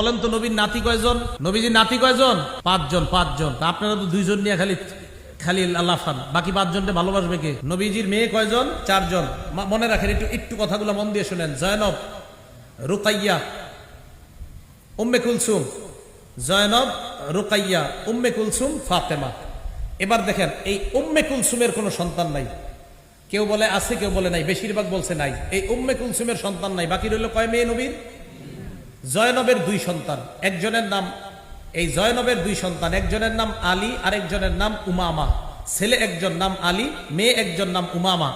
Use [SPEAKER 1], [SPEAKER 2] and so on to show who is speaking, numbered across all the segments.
[SPEAKER 1] বলেন তো নবীর নাতি কয়জন? নবীজির নাতি কয়জন? পাঁচজন পাঁচজন। আপনারা তো দুইজন নিয়ে খালি খালি আল্লাহ খান বাকি পাঁচজনকে ভালোবাসবে কে? নবীজির মেয়ে কয়জন? চারজন। মনে রাখেন, একটু একটু কথাগুলো মন দিয়ে শুনেন। জয়নব, রুকাইয়া, উম্মে কুলসুম। জয়নব, রুকাইয়া, উম্মে কুলসুম, ফাতেমা। এবার দেখেন, এই উম্মে কুলসুমের কোনো সন্তান নাই। কেউ বলে আছে, কেউ বলে নাই। বেশিরভাগ বলছে নাই। এই উম্মে কুলসুমের সন্তান নাই। বাকি রইল কয় মেয়ে নবীর? জয়নবের দুই সন্তান, একজনের নাম, এই জয়নবের দুই সন্তান, একজনের নাম আলী, আরেকজনের নাম উমামা। ছেলে একজন নাম আলী, মেয়ে একজন নাম উমামা।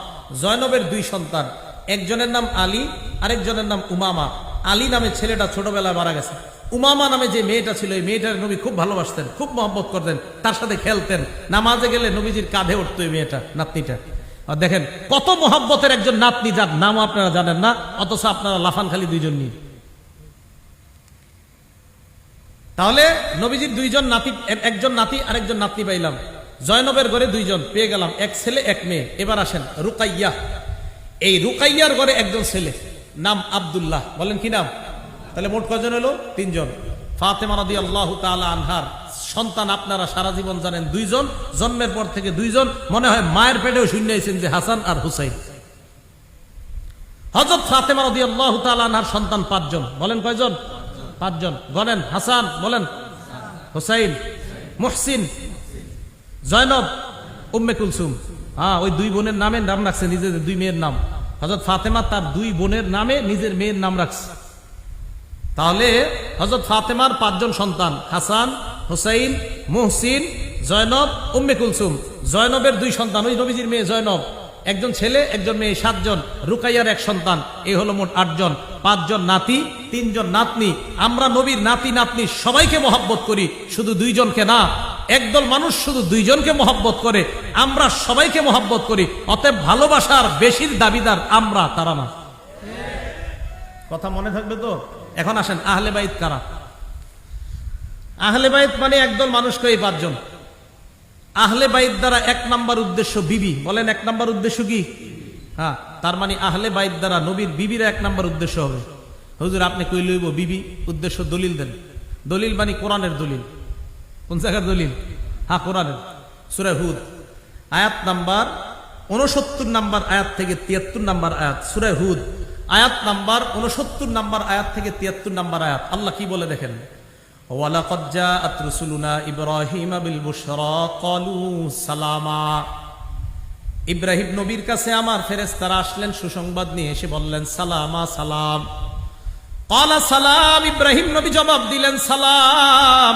[SPEAKER 1] জয়নবের দুই সন্তান, একজনের নাম আলী, আরেকজনের নাম উমামা। আলী নামে ছেলেটা ছোটবেলায় মারা গেছে। উমামা নামে যে মেয়েটা ছিল, এই মেয়েটার নবী খুব ভালোবাসতেন, খুব মহব্বত করতেন, তার সাথে খেলতেন। নামাজে গেলে নবীজির কাঁধে উঠতো এই মেয়েটা, নাতনিটা। দেখেন, কত মহব্বতের একজন নাতনি যার নাম আপনারা জানেন না, অথচ আপনারা লাফান খালি দুইজন নিয়ে। তাহলে নবীজির দুইজন নাতি একজন নাতি, আরেকজন নাতি পাইলাম। জয়নবের ঘরে দুইজন, পেয়ে গেলাম। এক ছেলে, এক মেয়ে। এবার আসেন রুকাইয়া। এই রুকাইয়ার ঘরে একজন ছেলে, নাম আব্দুল্লাহ। বলেন কি নাম? তাহলে মোট কজন হলো? তিনজন। ফাতেমা আল্লাহ আনহার সন্তান আপনারা সারা জীবন জানেন, দুইজন। জন্মের পর থেকে দুইজন। মনে হয় মায়ের পেটেও শূন্য হয়েছেন যে হাসান আর হুসাইন। হজরত ফাতেমা আল্লাহ আনহার সন্তান পাঁচজন। বলেন কয়জন? পাঁচজন। গনেন হাসান, বলেন, হোসাইন, মুহসিন, জয়নব, উম্মে কুলসুম। হ্যাঁ ওই দুই বোনের নামে নাম রাখছে নিজেদের দুই মেয়ের নাম। হজরত ফাতেমা তার দুই বোনের নামে নিজের মেয়ের নাম রাখছে। তাহলে হজরত ফাতেমার পাঁচজন সন্তান, হাসান, হোসাইন, মুহসিন, জয়নব, উম্মে কুলসুম। জয়নবের দুই সন্তান, ওই নবীজির মেয়ে জয়নব। একজন ছেলে, একজন মেয়ে, সাতজন, রুকাইয়ার এক সন্তান এই হলো মোট আটজন, পাঁচজন নাতি, তিনজন নাতনি, আমরা নবীর নাতি নাতনি সবাইকে মহব্বত করি, শুধু দুইজনকে না, একদল মানুষ শুধু দুইজনকে মহব্বত করে, আমরা সবাইকে মহব্বত করি, অতএব ভালোবাসার বেশির দাবিদার আমরা, তারা না। কথা মনে থাকবে তো? এখন আসেন, আহলে বাইত কারা? আহলে বাইত মানে একদল মানুষকে এই পাঁচজন? আহলে বাইত দ্বারা এক নাম্বার উদ্দেশ্য বিবি। বলেন এক নাম্বার উদ্দেশ্য কি? হ্যাঁ তার মানে আহলে বাইত দ্বারা নবীর বিবির এক নাম্বার উদ্দেশ্য হবে। হুজুর, আপনি কই লইব বিবি? উদ্দেশ্য দলিল দেন। দলিল মানে কোরআনের দলিল। কোন জায়গার দলিল? হ্যাঁ কোরআনের। সুরে হুদ। আয়াত নাম্বার উনসত্তর নাম্বার আয়াত থেকে তিয়াত্তর নাম্বার আয়াত। সুরে হুদ। আয়াত নাম্বার উনসত্তর নাম্বার আয়াত থেকে তিয়াত্তর নাম্বার আয়াত। আল্লাহ কি বলে দেখেন? ওয়ালাকাদ জাআত রুসুলুনা ইব্রাহিম বিল বুশরা ক্বালু সালামা। ইব্রাহিম নবীর কাছে আমার ফেরেশতারা আসলেন সুসংবাদ নিয়ে, এসে বললেন, সালামা, সালাম। কালা, সালাম। ইব্রাহিম নবী জবাব দিলেন, সালাম।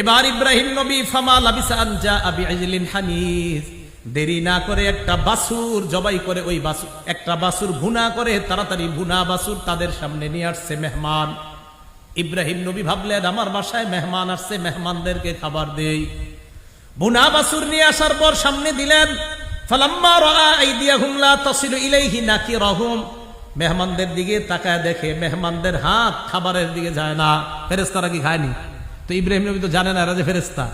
[SPEAKER 1] এবার ইব্রাহিম নবী, ফামা লাবিসা আনজা আবি আজলিন হানিজ দেরি না করে একটা বাসুর জবাই করে, ওই বাসুর একটা বাসুর ভুনা করে, তাড়াতাড়ি ভুনা বাসুর তাদের সামনে নিয়ে আসছে মেহমান। ইব্রাহিম নবী ভাবলেন, আমার বাসায় মেহমান আসছে, মেহমানদেরকে খাবার দেই। বুনা বাসুর নিয়ে আসার পর সামনে দিলেন মেহমানদের দিকে তাকায় দেখে মেহমানদের হাত খাবারের দিকে যায় না। ফেরেশতারা কি খায়নি? তো ইব্রাহিম নবী তো জানে না, এরা যে ফেরেশতা।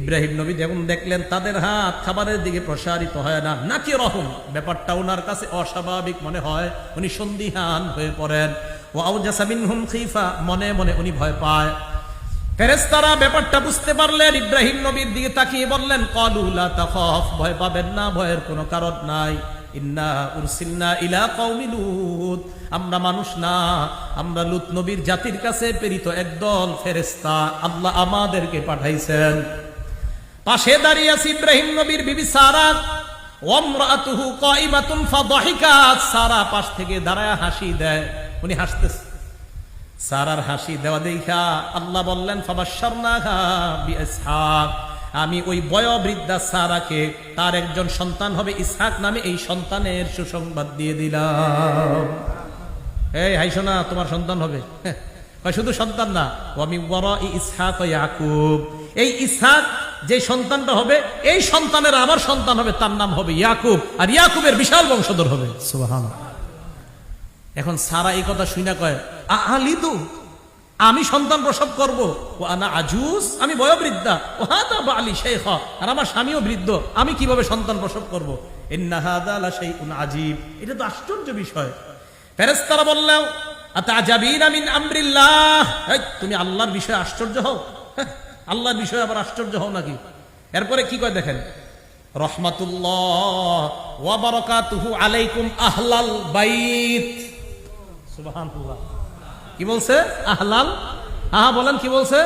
[SPEAKER 1] ইব্রাহিম নবী যখন দেখলেন, তাদের হাত খাবারের দিকে প্রসারিত হয় না নাকি রহম ব্যাপারটা ওনার কাছে অস্বাভাবিক মনে হয়, উনি সন্দিহান হয়ে পড়েন। মনে মনে উনি ভয় পায়। ফেরেস্তারা ব্যাপারটা বুঝতে পারলেন, ইব্রাহিম নবীর দিকে তাকিয়ে বললেন কলুলা তাখফ ভয় পাবেন না, ভয়ের কোনো কারণ নাই। ইন্না উরসিলনা ইলা আমরা মানুষ না, আমরা লুত নবীর জাতির কাছে প্রেরিত একদল ফেরেস্তা আল্লাহ আমাদেরকে পাঠাইছেন। পাশে দাঁড়িয়ে আছে ইব্রাহিম নবীর বিবি সারা। ওমরাতুহু কাইমাতুন ফাদাহিকাত, সারা পাশ থেকে দাঁড়ায় হাসি দেয়। উনি হাসতেছে। সারার হাসি দেওয়া দেখা আল্লাহ বললেন আমি ওই বয়োবৃদ্ধা সারাকে, তার একজন সন্তান হবে ইসহাক নামে এই সন্তানের সুসংবাদ দিয়ে দিলাম। এই হাইসো না তোমার সন্তান হবে। শুধু সন্তান না। আমি বড় ইসহাক ইয়াকুব। এই ইসহাক যে সন্তানটা হবে, এই সন্তানের আমার সন্তান হবে, তার নাম হবে ইয়াকুব। আর ইয়াকুবের বিশাল বংশধর হবে। সুবহানাল্লাহ। এখন সারা এই কথা শুনে কয় আলি তো আমি সন্তান প্রসব করব। ও আনা আজুস আমি বয়োবৃদ্ধা। ও হাদা বা আলী শেখ আর আমার স্বামীও বৃদ্ধ আমি কীভাবে সন্তান প্রসব করব? আজীব এটা তো আশ্চর্য বিষয়। ফেরেশতারা বললেও তুমি আল্লাহর বিষয়ে আশ্চর্য হও? হ্যাঁ, আল্লাহর বিষয়ে আবার আশ্চর্য হও নাকি? এরপরে কি কয় দেখেন রহমাতুল্লাহ আলাইকুম আহলাল বাইত। কি বলছে? আহলাল? হ্যাঁ বলেন, কি বলছে?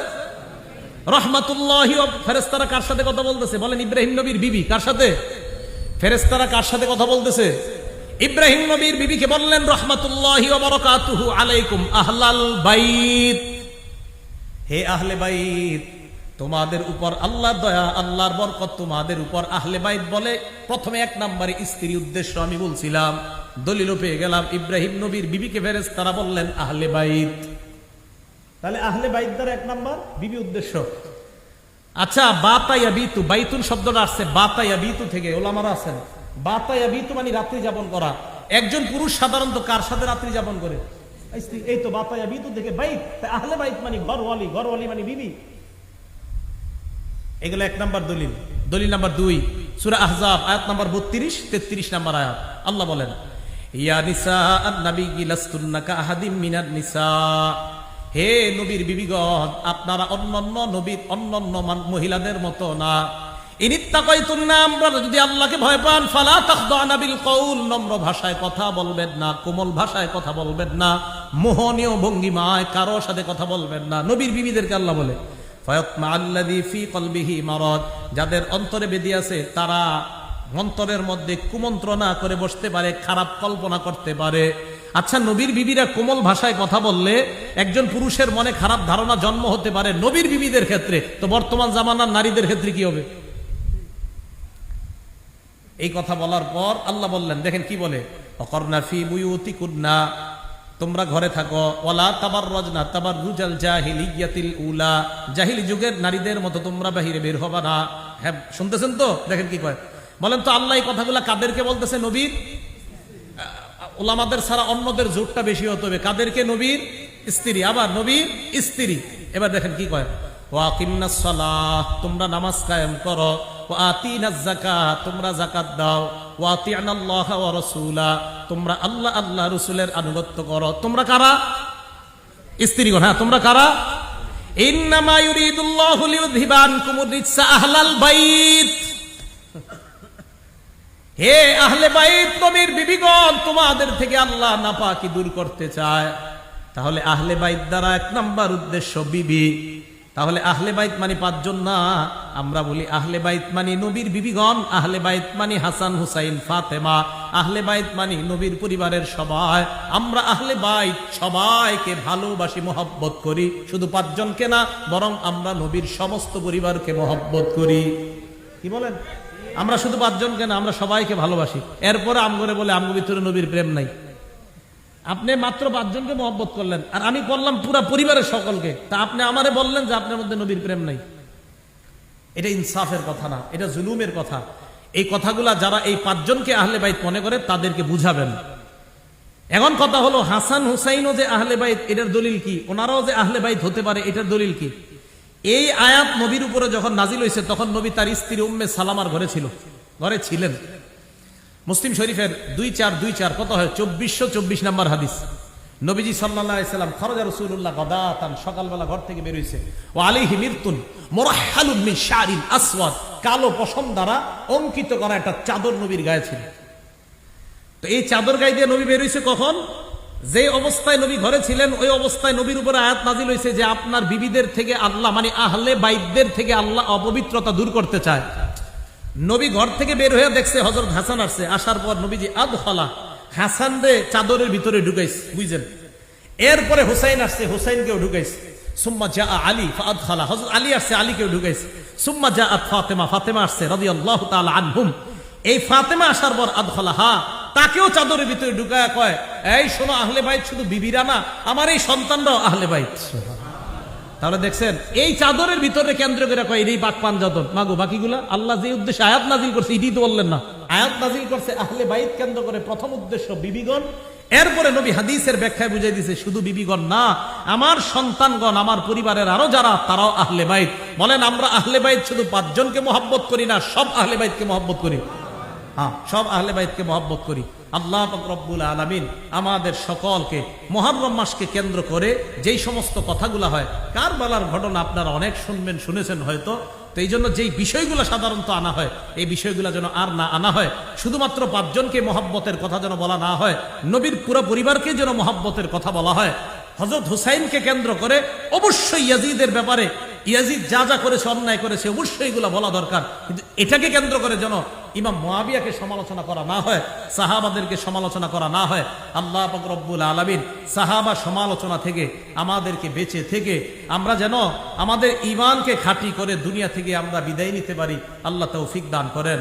[SPEAKER 1] রহমাতুল্লাহি ফেরেস্তারা কার সাথে কথা বলতেছে? বলেন, ইব্রাহিম নবীর বিবি, কার সাথে? ফেরেস্তারা কার সাথে কথা বলতেছে? ইব্রাহিম নবীর বিবিকে বললেন, রহমাতুল্লাহি আলাইকুম, আহলাল বাইত। হে আহলে বাইত তোমাদের উপর আল্লাহ দয়া, আল্লাহর বরকত তোমাদের উপর আহলে বাইত বলে প্রথমে এক নম্বরে স্ত্রী উদ্দেশ্য আমি বলছিলাম। দলিল পেয়ে গেলাম, ইব্রাহিম নবীর বিবিকে ফেরেস তারা বললেন, আহলে বাইত। তাহলে আহলে বাইত দ্বারা এক নাম্বার, বিবি উদ্দেশ্য। আচ্ছা বাতাইয়া বিতু বাইতুন শব্দটা আসছে বাতাইয়া বিতু থেকে ওলামারা আছেন। বাতাইয়া বিতু মানে রাত্রি যাপন করা। একজন পুরুষ সাধারণত কার সাথে রাত্রি যাপন করে? এই তো বাতাইয়া বিতু থেকে বাইত। আহলে বাইত মানে ঘরওয়ালি ঘরওয়ালি মানে বিবি। এগুলো এক নাম্বার দলিল। দলিল নাম্বার দুই, সুরা আহজাব, আয়াত নাম্বার বত্রিশ, তেত্রিশ নাম্বার আয়াত। আল্লাহ বলেন হে নবীর বিবিগণ, আপনারা অন্যান্য নবীর অন্যান্য মহিলাদের মতো না। যদি আল্লাহকে ভয় পান, ফালা তাখদানা বিল কওল নম্র ভাষায় কথা বলবেন না, কোমল ভাষায় কথা বলবেন না, মোহনীয় ভঙ্গিমায় কারও সাথে কথা বলবেন না। নবীর বিবিদেরকে আল্লাহ বলে ফী কলবিহি মারাদ। যাদের অন্তরে বেদি আছে, তারা অন্তরের মধ্যে কুমন্ত্রণা করে বসতে পারে, খারাপ কল্পনা করতে পারে। আচ্ছা নবীর বিবিরা কোমল ভাষায় কথা বললে একজন পুরুষের মনে খারাপ ধারণা জন্ম হতে পারে নবীর বিবিদের ক্ষেত্রে। তো বর্তমান জামানার নারীদের ক্ষেত্রে কি হবে? এই কথা বলার পর আল্লাহ বললেন, দেখেন কি বলে? অকর্ণা ফি বুয়ুতি কুন্না তোমরা ঘরে থাকো। ওলা তাবার রজনা তাবার রুজাল জাহিলিয়াতিল উলা। জাহিলি যুগের নারীদের মতো তোমরা বাহিরে বের হবা না। হ্যাঁ শুনতেছেন তো? দেখেন কি কয়। বলেন তো, আল্লাহ এই কথাগুলা কাদেরকে বলতেছে নবীর? ওলামাদের সারা অন্যদের জোরটা বেশি হতে হবে। কাদেরকে নবীর? স্ত্রী। আবার নবীর স্ত্রী। এবার দেখেন কি কয়। ওয়াকিন্নাস সালাহ, তোমরা নামাজ কায়েম করো। তোমরা যাকাত দাও। তোমরা আল্লাহ আল্লাহ রাসূলের আনুগত্য করো। তোমরা কারা? স্ত্রীগণ হ্যাঁ তোমরা কারা? হে আহলে বাইত, নবীর বিবিগণ, তোমাদের থেকে আল্লাহ নাপাকি দূর করতে চায়। তাহলে আহলে বাইত দ্বারা এক নাম্বার উদ্দেশ্য বিবি। তাহলে আহলে বাইত মানে পাঁচজন না। আমরা বলি আহলে বাইত মানে নবীর বিবিগণ, আহলে বাইত মানে হাসান, হুসাইন, ফাতেমা। আহলে বাইত মানে নবীর পরিবারের সবাই। আমরা আহলে বাইত সবাইকে ভালোবাসি, মহব্বত করি। শুধু পাঁচজনকে না, বরং আমরা নবীর সমস্ত পরিবারকে মহব্বত করি। কি বলেন? আমরা শুধু পাঁচজনকে না, আমরা সবাইকে ভালোবাসি। এরপরে আমগরে বলে, আমগো ভিতরে নবীর প্রেম নাই। আপনি মাত্র পাঁচজনকে মহব্বত করলেন, আর আমি করলাম পুরা পরিবারের সকলকে। তা আপনি আমারে বললেন যে আপনার মধ্যে নবীর প্রেম নাই। এটা ইনসাফের কথা না, এটা জুলুমের কথা। এই কথাগুলা যারা এই পাঁচজনকে আহলে বাইত মনে করে, তাদেরকে বুঝাবেন। এখন কথা হলো, হাসান হুসাইনও যে আহলে বাইত, এটার দলিল কি? ওনারাও যে আহলে বাইত হতে পারে, এটার দলিল কি? এই আয়াত নবীর উপরে যখন নাজিল হয়েছে তখন নবী তার স্ত্রী উম্মে সালামার ঘরে ছিল। ঘরে ছিলেন। মুসলিম শরীফের দুই চার দুই চার, কত হয়? চব্বিশশো চব্বিশ নম্বর হাদিস। নবীজি সাল্লাম, খরজা রসুল্লাহ গদাতান সকালবেলা ঘর থেকে বেরোইছে ও আলিহি মিরতুন মোরাহালুন মিন শারিন আসওয়াদ কালো পশম দ্বারা অঙ্কিত করা একটা চাদর নবীর গায়ে ছিল। তো এই চাদর গায়ে দিয়ে নবী বেরোইছে কখন? যে অবস্থায় নবী ঘরে ছিলেন, ওই অবস্থায় নবীর উপরে আয়াত নাজিল হয়েছে যে আপনার বিবিদের থেকে আল্লাহ মানে আহলে বাইদদের থেকে আল্লাহ অপবিত্রতা দূর করতে চায়। নবী ঘর থেকে বের হয়ে দেখছে হজরত হাসান আসছে। আসার পর নবীজি আদ হলা হাসান রে চাদরের ভিতরে ঢুকাইছে, বুঝছেন? এরপরে হুসাইন আসছে, হুসাইনকেও ঢুকাইছে। সুম্মা যা আলী ফাদ খালা হজরত আলী আসছে, আলীকেও ঢুকাইছে। সুম্মা যা আত ফাতেমা। ফাতেমা আসছে রবি আল্লাহ আনহুম। এই ফাতেমা আসার পর আদখলা, হা, তাকেও চাদরের ভিতরে ঢুকায় কয়, এই শোনো আহলে বাইত, শুধু বিবিরা না, আমার এই সন্তানরাও আহলে বাইত। তাহলে দেখছেন, এই চাদরের ভিতরে কেন্দ্র করে কয় এই পাক পান পাঞ্জাতন মাগো, বাকিগুলা আল্লাহ যে উদ্দেশ্যে আয়াত নাজিল করছে এটি তো বললেন না। আয়াত নাজিল করছে আহলে বাইত কেন্দ্র করে প্রথম উদ্দেশ্য বিবিগণ। এরপরে নবী হাদিসের ব্যাখ্যায় বুঝাই দিছে, শুধু বিবিগণ না, আমার সন্তানগণ, আমার পরিবারের আরও যারা, তারাও আহলে বাইত। বলেন, আমরা আহলে বাইত শুধু পাঁচজনকে মহব্বত করি না, সব আহলে বাইতকে মহব্বত করি। হ্যাঁ সব আহলে বাইতকে মহব্বত করি। আল্লাহ রব্বুল আলমিন আমাদের সকলকে মহরম মাসকে কেন্দ্র করে যেই সমস্ত কথাগুলো হয়, কারবালার ঘটনা আপনারা অনেক শুনবেন, শুনেছেন হয়তো, তো এই জন্য যেই বিষয়গুলো সাধারণত আনা হয়, এই বিষয়গুলো যেন আর না আনা হয়, শুধুমাত্র পাঁচজনকে মহব্বতের কথা যেন বলা না হয়, নবীর পুরো পরিবারকে যেন মহব্বতের কথা বলা হয় হজরত হুসাইনকে কেন্দ্র করে অবশ্যই ইয়াজিদের ব্যাপারে, ইয়াজিদ যা যা করেছে, অন্যায় করেছে, অবশ্যই এগুলো বলা দরকার, কিন্তু এটাকে কেন্দ্র করে যেন ইমাম মোয়াবিয়াকে সমালোচনা করা না হয়, সাহাবাদেরকে সমালোচনা করা না হয়। আল্লাহ রব্বুল আলমিন সাহাবা সমালোচনা থেকে, আমাদেরকে বেঁচে থেকে, আমরা যেন আমাদের ইমানকে খাটি করে দুনিয়া থেকে আমরা বিদায় নিতে পারি, আল্লাহ তৌফিক দান করেন।